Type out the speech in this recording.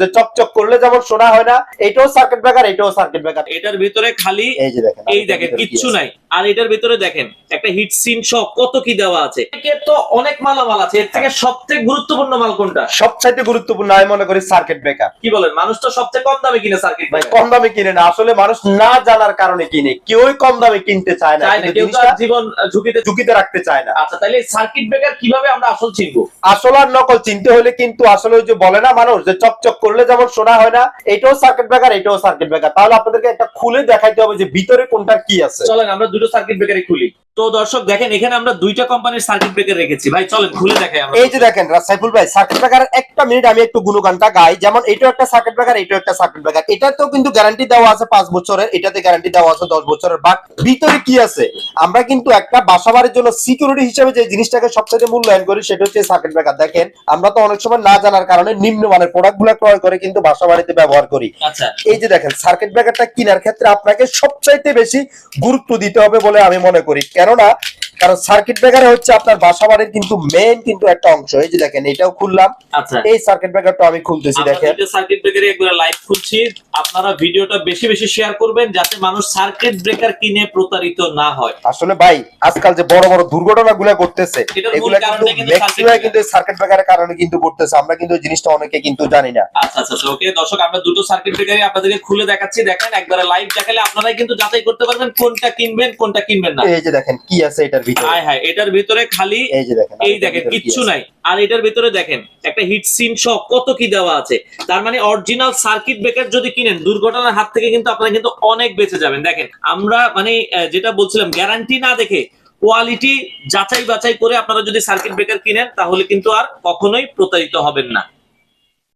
যে চকচক করলে যেমন শোনা হয় না এটাও সার্কিট ব্রেকার এটাও সার্কিট ব্রেকার এটার ভিতরে খালি এই যে দেখেন এই দেখেন কিচ্ছু নাই। আর এটার ভিতরে দেখেন একটা হিট সিন সহ কত কি দেওয়া আছে। তো অনেক মালামাল আছে এর থেকে সবথেকে গুরুত্বপূর্ণ মাল কোনটা? সবচাইতে গুরুত্বপূর্ণ আমি মনে করি সার্কিট ব্রেকার কি বলেন মানুষ তো সবচেয়ে কম দামে কিনে সার্কিট ভাই কম দামে কিনে না আসলে মানুষ না জানার কারণে কিনে। কেউই কম দামে কিনতে চায় না কেউ জীবন ঝুঁকিতে ঝুঁকিতে রাখতে চায় না। আচ্ছা তাহলে সার্কিট ব্রেকার কীভাবে আমরা আসল চিনবো? আসল আর নকল চিনতে হলে কিন্তু আসলে ওই যে বলে না মানুষ যে চকচক করলে যেমন শোনা হয় না এটাও সার্কিট ব্রেকার এটাও সার্কিট ব্রেকার তাহলে আপনাদেরকে একটা খুলে দেখাইতে হবে যে ভিতরে কোনটার কি আছে। চলেন আমরা দুটো সার্কিট ব্রেকারই খুলি। তো দর্শক দেখেন এখানে আমরা দুইটা কোম্পানির সার্কিট ব্রেকার রেখেছি। ভাই চলেন খুলে দেখাই আমরা। এই যে দেখেন সাইফুল ভাই সার্কিট ব্রেকারের একটা মিনিট আমি একটু গুণগানটা গাই। যেমন এটাও একটা সার্কিট ব্রেকার এটাও একটা সার্কিট ব্রেকার এটাতেও কিন্তু গ্যারান্টি দেওয়া আছে পাঁচ বছরের এটাতে গ্যারান্টি দেওয়া আছে দশ বছরের। বাট ভিতরে কি আছে? আমরা কিন্তু একটা বাসাবাড়ির জন্য সিকিউরিটি হিসেবে যে জিনিসটাকে সবচেয়ে মূল্যায়ন করি সেটা হচ্ছে সার্কিট ব্রেকার দেখেন আমরা তো অনেক সময় না জানার কারণে নিম্নমানের প্রোডাক্টগুলা ক্রয় করে কিন্তু বাসা বাড়িতে ব্যবহার করি। আচ্ছা। এই যে দেখেন সার্কিট ব্রেকারটা কেনার ক্ষেত্রে আপনাকে সবচাইতে বেশি গুরুত্ব দিতে হবে বলে আমি মনে করি। কেননা কারণ সার্কিট ব্রেকারে হচ্ছে আপনার বাসা বাড়ির কিন্তু মেইন কিন্তু একটা অংশ। এই যে দেখেন এটাও খুললাম। আচ্ছা। এই সার্কিট ব্রেকারটা আমি খুলতেছি দেখেন। দুইটা সার্কিট ব্রেকারই একবার লাইভ খুলছি। আপনারা ভিডিওটা বেশি বেশি শেয়ার করবেন যাতে মানুষ সার্কিট ব্রেকার কিনে প্রতারিত না হয়। আসলে ভাই আজকাল যে বড় বড় দুর্ঘটনা গুলা করতেছে এটার কিন্তু ম্যাক্সিমাম কিন্তু সার্কিট ব্রেকারের কারণে কিন্তু করতেছে আমরা কিন্তু জিনিসটা অনেকে কিন্তু জানি না। আচ্ছা আচ্ছা আচ্ছা ওকে দর্শক আমরা দুটো সার্কিট ব্রেকারই আপনাদেরকে খুলে দেখাচ্ছি। দেখেন একবারে লাইভ দেখালে আপনারাই কিন্তু যাচাই করতে পারবেন কোনটা কিনবেন কোনটা কিনবেন না। এই যে দেখেন কি আছে এটার ভিতরে। হায় হায় এটার ভিতরে খালি এই যে দেখেন এই দেখেন কিচ্ছু নাই। আর এটার ভিতরে দেখেন একটা হিট সিন সহ কত কি দেওয়া আছে। তার মানে অরিজিনাল সার্কিট ব্রেকার যদি কিনেন দুর্ঘটনার হাত থেকে কিন্তু আপনারা কিন্তু অনেক বেঁচে যাবেন। দেখেন আমরা মানে যেটা বলছিলাম গ্যারান্টি না দেখে কোয়ালিটি যাচাই বাছাই করে আপনারা যদি সার্কিট ব্রেকার কিনেন তাহলে কিন্তু আর কখনোই প্রতারিত হবেন না।